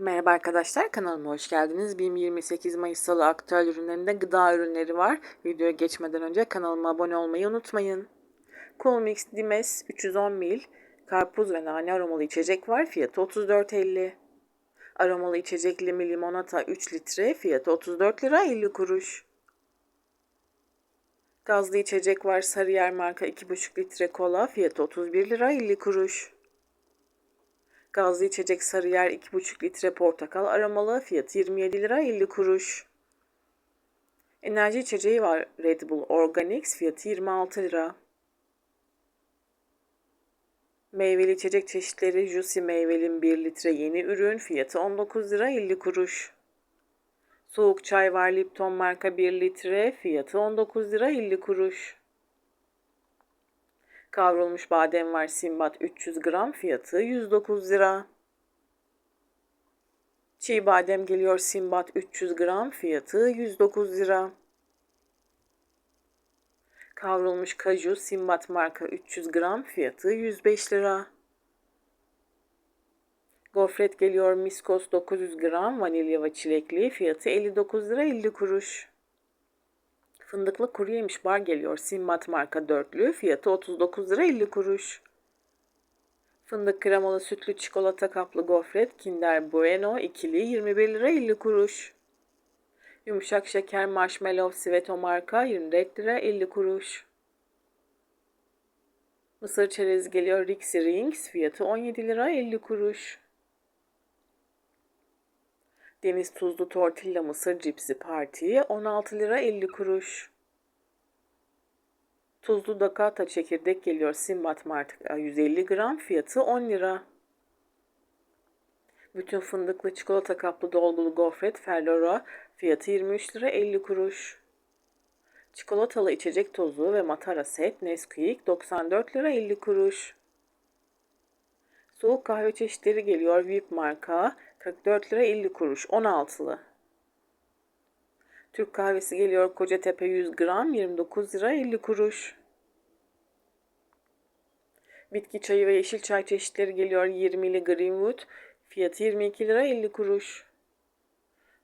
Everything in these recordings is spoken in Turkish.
Merhaba arkadaşlar kanalıma hoş geldiniz. BİM 28 Mayıs Salı aktüel ürünlerinde gıda ürünleri var. Videoya geçmeden önce kanalıma abone olmayı unutmayın. Cool Mix Dimes 310 ml karpuz ve nane aromalı içecek var. Fiyatı 34.50. Aromalı içecek limi limonata 3 litre fiyatı 34 lira 50 kuruş. Gazlı içecek var Sarıyer marka 2,5 litre kola fiyatı 31 lira 50 kuruş. Gazlı içecek Sarıyer 2,5 litre portakal aromalı fiyatı 27 lira 50 kuruş. Enerji içeceği var Red Bull Organics fiyatı 26 lira. Meyveli içecek çeşitleri Juicy meyvelin 1 litre yeni ürün fiyatı 19 lira 50 kuruş. Soğuk çay var Lipton marka 1 litre fiyatı 19 lira 50 kuruş. Kavrulmuş badem var Simbat 300 gram fiyatı 109 lira. Çiğ badem geliyor Simbat 300 gram fiyatı 109 lira. Kavrulmuş kaju Simbat marka 300 gram fiyatı 105 lira. Gofret geliyor Miskos 900 gram vanilya ve çilekli fiyatı 59 lira 50 kuruş. Fındıklı kuru yemiş bar geliyor Simbat marka dörtlü fiyatı 39 lira 50 kuruş. Fındık kremalı sütlü çikolata kaplı gofret Kinder Bueno ikili 21 lira 50 kuruş. Yumuşak şeker marshmallow Sveto marka 24 lira 50 kuruş. Mısır çerezi geliyor Rixie Rings fiyatı 17 lira 50 kuruş. Deniz tuzlu tortilla mısır cipsi parti 16 lira 50 kuruş. Tuzlu dakata çekirdek geliyor Simbat marka 150 gram fiyatı 10 lira. Bütün fındıklı çikolata kaplı dolgulu gofret Ferrero fiyatı 23 lira 50 kuruş. Çikolatalı içecek tozu ve matara set Nesquik 94 lira 50 kuruş. Soğuk kahve çeşitleri geliyor VIP marka 44 lira 50 kuruş 16'lı. Türk kahvesi geliyor Kocatepe 100 gram 29 lira 50 kuruş. Bitki çayı ve yeşil çay çeşitleri geliyor 20'li Greenwood fiyatı 22 lira 50 kuruş.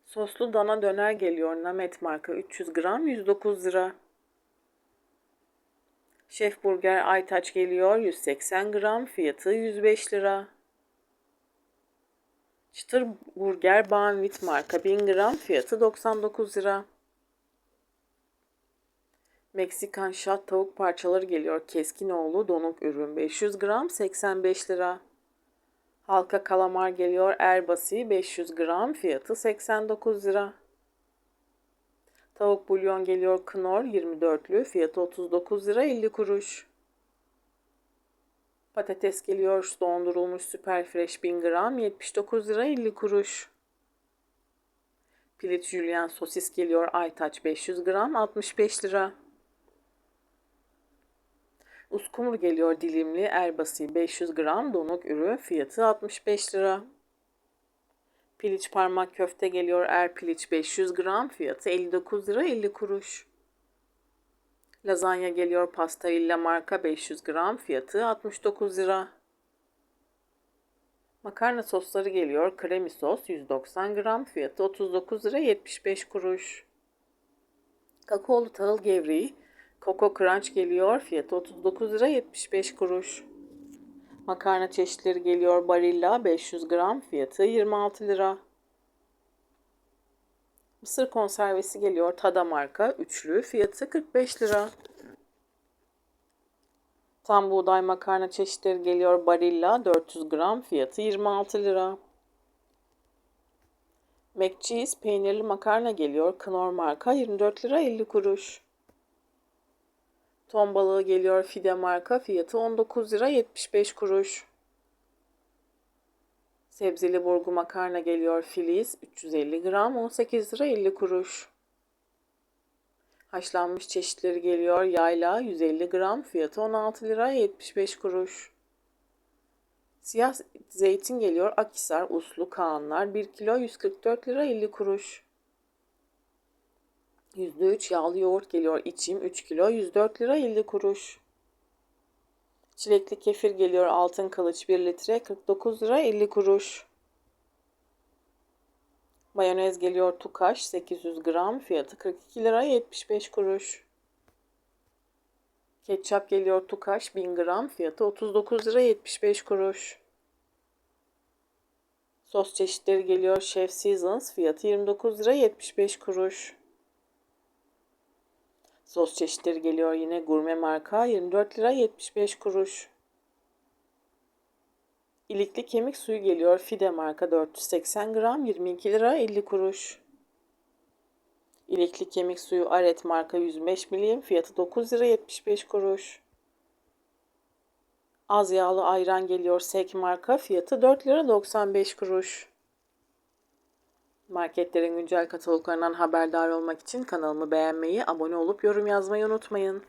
Soslu dana döner geliyor Namet marka 300 gram 109 lira. Şef Burger Aytaç geliyor 180 gram fiyatı 105 lira. Çıtır Burger Banvit marka 1000 gram fiyatı 99 lira. Meksikan şat tavuk parçaları geliyor Keskinoğlu donuk ürün 500 gram 85 lira. Halka kalamar geliyor Erbasi 500 gram fiyatı 89 lira. Tavuk bulyon geliyor Knorr 24'lü fiyatı 39 lira 50 kuruş. Patates geliyor dondurulmuş süper fresh 1000 gram 79 lira 50 kuruş. Pilit Julian sosis geliyor Aytaç 500 gram 65 lira. Uskumru geliyor dilimli erbasi 500 gram donuk ürün fiyatı 65 lira. Piliç parmak köfte geliyor er piliç 500 gram fiyatı 59 lira 50 kuruş. Lazanya geliyor pastarilla marka 500 gram fiyatı 69 lira. Makarna sosları geliyor kremi sos 190 gram fiyatı 39 lira 75 kuruş. Kakaolu tahıl gevreği Coco Crunch geliyor. Fiyatı 39 lira 75 kuruş. Makarna çeşitleri geliyor. Barilla 500 gram. Fiyatı 26 lira. Mısır konservesi geliyor. Tada marka üçlü. Fiyatı 45 lira. Tam buğday makarna çeşitleri geliyor. Barilla 400 gram. Fiyatı 26 lira. McCheese peynirli makarna geliyor. Knorr marka 24 lira 50 kuruş. Ton balığı geliyor fide marka fiyatı 19 lira 75 kuruş. Sebzeli burgu makarna geliyor filiz 350 gram 18 lira 50 kuruş. Haşlanmış çeşitleri geliyor yayla 150 gram fiyatı 16 lira 75 kuruş. Siyah zeytin geliyor Akisar uslu Kaanlar 1 kilo 144 lira 50 kuruş. %3 yağlı yoğurt geliyor içim 3 kilo 104 lira 50 kuruş. Çilekli kefir geliyor altın kılıç 1 litre 49 lira 50 kuruş. Mayonez geliyor Tukaş 800 gram fiyatı 42 lira 75 kuruş. Ketçap geliyor Tukaş 1000 gram fiyatı 39 lira 75 kuruş. Sos çeşitleri geliyor Chef Seasons fiyatı 29 lira 75 kuruş. Sos çeşitleri geliyor yine gurme marka 24 lira 75 kuruş. İlikli kemik suyu geliyor Fide marka 480 gram 22 lira 50 kuruş. İlikli kemik suyu Aret marka 105 milim fiyatı 9 lira 75 kuruş. Az yağlı ayran geliyor Sek marka fiyatı 4 lira 95 kuruş. Marketlerin güncel kataloglarından haberdar olmak için kanalımı beğenmeyi, abone olup yorum yazmayı unutmayın.